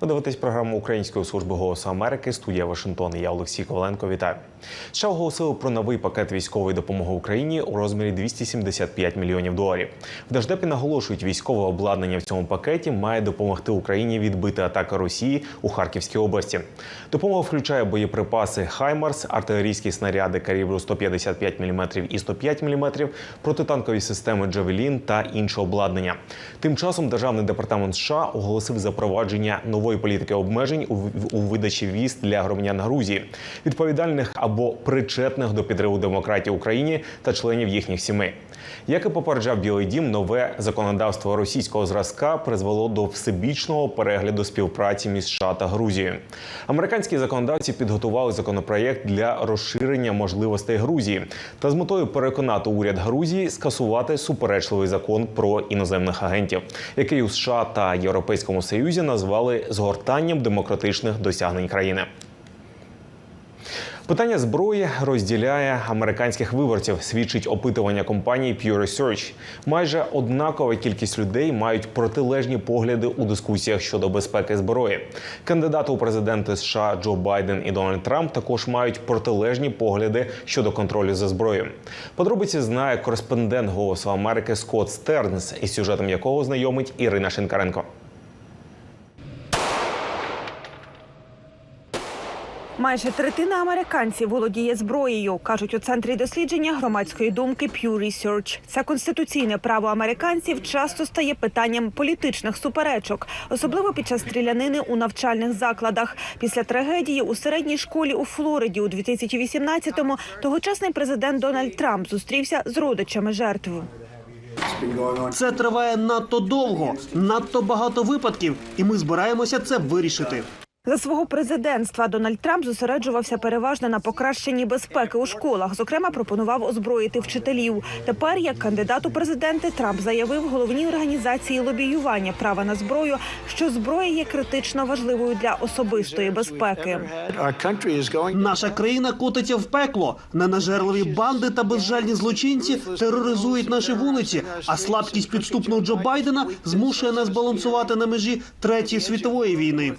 Ви дивитесь програму Української служби голосу Америки. Студія Вашингтон. Я Олексій Коваленко. Вітаю. США оголосили про новий пакет військової допомоги Україні у розмірі 275 мільйонів доларів. В Держдепі наголошують, військове обладнання в цьому пакеті має допомогти Україні відбити атаки Росії у Харківській області. Допомога включає боєприпаси Хаймарс, артилерійські снаряди калібру 155 мм і 105 мм, протитанкові системи Джавелін та інше обладнання. Тим часом Державний департамент США оголосив запровадження нової політики обмежень у, видачі віз для громадян Грузії, відповідальних або причетних до підриву демократії Україні та членів їхніх сімей. Як і попереджав Білий Дім, нове законодавство російського зразка призвело до всебічного перегляду співпраці між США та Грузією. Американські законодавці підготували законопроєкт для розширення можливостей Грузії та з метою переконати уряд Грузії скасувати суперечливий закон про іноземних агентів, який у США та Європейському Союзі назвали згортанням демократичних досягнень країни. Питання зброї розділяє американських виборців. Свідчить опитування компанії Pew Research. Майже однакова кількість людей мають протилежні погляди у дискусіях щодо безпеки зброї. Кандидати у президенти США Джо Байден і Дональд Трамп також мають протилежні погляди щодо контролю за зброєю. Подробиці знає кореспондент Голосу Америки Скотт Стернс, із сюжетом якого знайомить Ірина Шинкаренко. Майже третина американців володіє зброєю, кажуть у центрі дослідження громадської думки Pew Research. Це конституційне право американців часто стає питанням політичних суперечок, особливо під час стрілянини у навчальних закладах. Після трагедії у середній школі у Флориді у 2018-му тогочасний президент Дональд Трамп зустрівся з родичами жертв. Це триває надто довго, надто багато випадків, і ми збираємося це вирішити. За свого президентства Дональд Трамп зосереджувався переважно на покращенні безпеки у школах. Зокрема, пропонував озброїти вчителів. Тепер, як кандидат у президенти, Трамп заявив головній організації лобіювання права на зброю, що зброя є критично важливою для особистої безпеки. Наша країна котиться в пекло. Ненажерливі банди та безжальні злочинці тероризують наші вулиці. А слабкість підступного Джо Байдена змушує нас балансувати на межі третьої світової війни.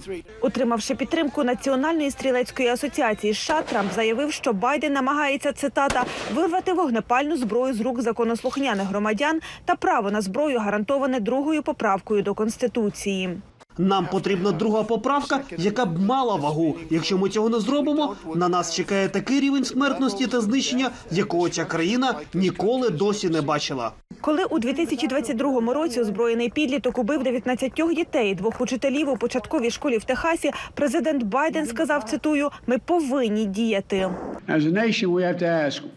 Отримавши підтримку Національної стрілецької асоціації США, Трамп заявив, що Байден намагається цитата вирвати вогнепальну зброю з рук законослухняних громадян та право на зброю гарантоване другою поправкою до конституції. Нам потрібна друга поправка, яка б мала вагу. Якщо ми цього не зробимо, на нас чекає такий рівень смертності та знищення, якого ця країна ніколи досі не бачила. Коли у 2022 році озброєний підліток убив 19 дітей, двох учителів у початковій школі в Техасі, президент Байден сказав, цитую, ми повинні діяти.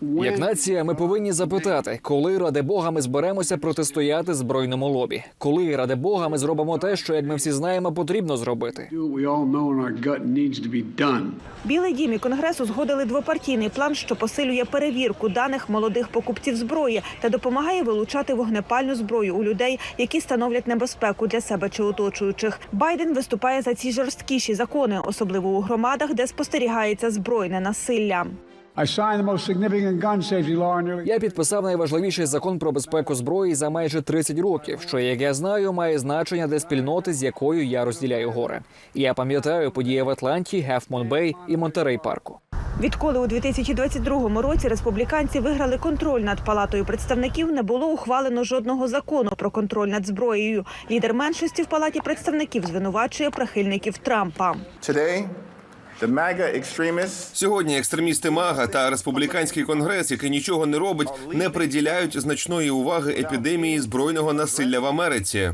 Як нація, ми повинні запитати, коли ради Бога ми зберемося протистояти збройному лобі. Коли ради Бога ми зробимо те, що як ми всі знаємо, потрібно зробити. Білий дім і конгрес узгодили двопартійний план, що посилює перевірку даних молодих покупців зброї та допомагає вилучати вогнепальну зброю у людей, які становлять небезпеку для себе чи оточуючих. Байден виступає за ці жорсткіші закони, особливо у громадах, де спостерігається збройне насилля. Я підписав найважливіший закон про безпеку зброї за майже 30 років, що, як я знаю, має значення для спільноти, з якою я розділяю горе. Я пам'ятаю події в Атланті, Гефмон Бей і Монтерей Парку. Відколи у 2022 році республіканці виграли контроль над палатою представників, не було ухвалено жодного закону про контроль над зброєю. Лідер меншості в палаті представників звинувачує прихильників Трампа. Сьогодні екстремісти МАГА та республіканський конгрес, який нічого не робить, не приділяють значної уваги епідемії збройного насилля в Америці.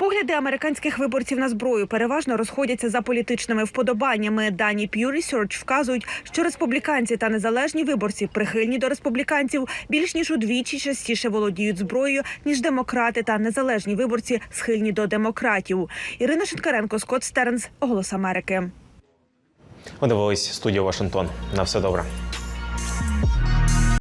Погляди американських виборців на зброю переважно розходяться за політичними вподобаннями. Дані Pew Research вказують, що республіканці та незалежні виборці прихильні до республіканців більш ніж удвічі частіше володіють зброєю, ніж демократи та незалежні виборці схильні до демократів. Ірина Шинкаренко, Скотт Стернс, Голос Америки. Ви дивились студію Вашингтон. На все добре.